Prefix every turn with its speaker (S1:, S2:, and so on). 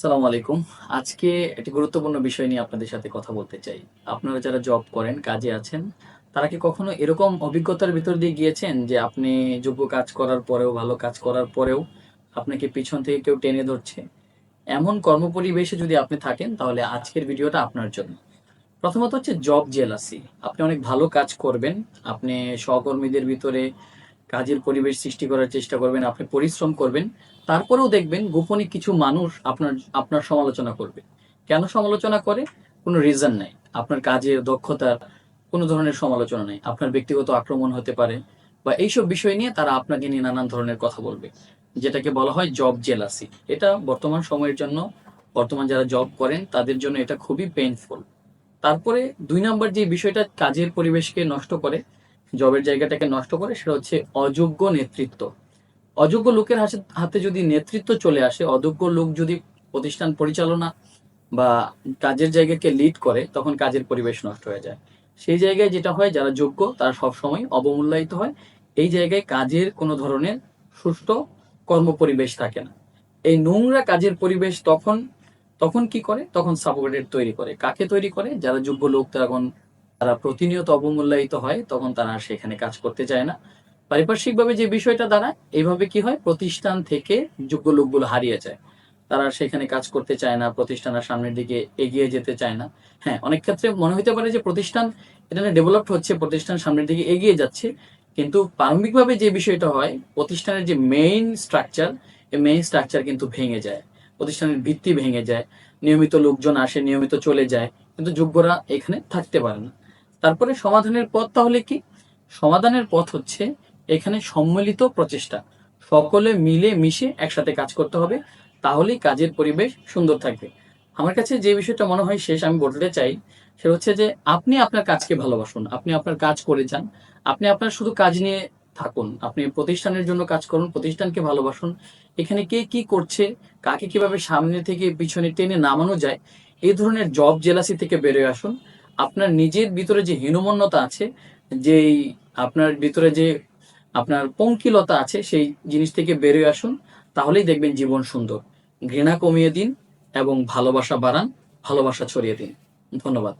S1: সালাম আলাইকুম। আজকে একটি গুরুত্বপূর্ণ বিষয় নিয়ে আপনাদের সাথে কথা বলতে চাই। আপনারা যারা জব করেন, কাজে আছেন, তারা কি কখনো এরকম অভিজ্ঞতার ভিতর দিয়ে গিয়েছেন যে আপনি যোগ্য কাজ করার পরেও, ভালো কাজ করার পরেও আপনাকে পিছন থেকে কেউ টেনে ধরছে? এমন কর্মপরিবেশে যদি আপনি থাকেন, তাহলে আজকের ভিডিওটা আপনার জন্য। প্রথমত হচ্ছে জব জেলাসি আপনি অনেক ভালো কাজ করবেন, আপনি সহকর্মীদের ভিতরে কাজের পরিবেশ সৃষ্টি করার চেষ্টা করবেন, আপনি পরিশ্রম করবেন, তারপরেও দেখবেন গোপনে কিছু মানুষ আপনার আপনার সমালোচনা করবে। কেন সমালোচনা করে? কোনো রিজন নাই। আপনার কাজের দক্ষতার কোনো ধরনের সমালোচনা নেই। আপনার ব্যক্তিগত আক্রমণ হতে পারে বা এইসব বিষয় নিয়ে তারা আপনাকে নিয়ে নানান ধরনের কথা বলবে। যেটাকে বলা হয় জব জেলাসি এটা বর্তমান সময়ের জন্য, বর্তমান যারা জব করেন, তাদের জন্য এটা খুবই পেইনফুল তারপরে দুই নম্বর যে বিষয়টা কাজের পরিবেশকে নষ্ট করে জবের জায়গাটাকে নষ্ট করে, সেটা হচ্ছে অযোগ্য নেতৃত্ব। অযোগ্য লোকের হাতে- যদি নেতৃত্ব চলে আসে, অযোগ্য লোক যদি প্রতিষ্ঠান পরিচালনা বা কাজের জায়গাকে লিড করে, তখন কাজের পরিবেশ নষ্ট হয়ে যায়। সেই জায়গায় যেটা হয়, যারা যোগ্য, তারা সবসময় অবমূল্যায়িত হয়। এই জায়গায় কাজের কোনো ধরনের সুষ্ঠু কর্ম পরিবেশ থাকে না। এই নোংরা কাজের পরিবেশ তখন তখন কি করে? তখন সাপোর্টেড তৈরি করে। কাকে তৈরি করে? যারা যোগ্য লোক তখন তারা প্রতিনিয়ত অবমূল্যায়িত হয়, তখন তারা সেখানে কাজ করতে চায় না। পারিপার্শ্বিকভাবে যে বিষয়টা দাঁড়ায়, এইভাবে কি হয়? প্রতিষ্ঠান থেকে যোগ্য লোকগুলো হারিয়ে যায়। তারা সেখানে কাজ করতে চায় না প্রতিষ্ঠানের সামনের দিকে এগিয়ে যেতে চায় না। হ্যাঁ অনেক ক্ষেত্রে মনে হতে পারে যে প্রতিষ্ঠান, এটা ডেভেলপড হচ্ছে, প্রতিষ্ঠান সামনের দিকে এগিয়ে যাচ্ছে। কিন্তু প্রারম্ভিকভাবে যে বিষয়টা হয়, প্রতিষ্ঠানের যে মেইন স্ট্রাকচার এই মেইন স্ট্রাকচার কিন্তু ভেঙে যায়। প্রতিষ্ঠানের ভিত্তি ভেঙে যায়। নিয়মিত লোকজন আসে, নিয়মিত চলে যায়। কিন্তু যোগ্যরা এখানে থাকতে পারে না। তারপরে সমাধানের পথ তাহলে কি? সমাধানের পথ হচ্ছে এখানে সম্মিলিত প্রচেষ্টা। সকলে মিলে মিশে একসাথে কাজ করতে হবে, তাহলেই কাজের পরিবেশ সুন্দর থাকবে। আমার কাছে যে বিষয়টা মনে হয় শেষ আমি বলতে চাই, সেটা হচ্ছে যে আপনি আপনার কাজকে ভালোবাসুন, আপনি আপনার কাজ করে যান, আপনি আপনার শুধু কাজ নিয়ে থাকুন, আপনি প্রতিষ্ঠানের জন্য কাজ করুন, প্রতিষ্ঠানকে ভালোবাসুন। এখানে কে কি করছে, কাকে কীভাবে সামনে থেকে পিছনে টেনে নামানো যায়, এই ধরনের জব জেলাসি থেকে বেরোয় আসুন। আপনার নিজের ভিতরে যে হীনমন্যতা আছে, যেই আপনার ভিতরে যে আপনার পঙ্কিলতা আছে, সেই জিনিস থেকে বেরিয়ে আসুন, তাহলেই দেখবেন জীবন সুন্দর। ঘৃণা কমিয়ে দিন এবং ভালোবাসা বাড়ান, ভালোবাসা ছড়িয়ে দিন। ধন্যবাদ।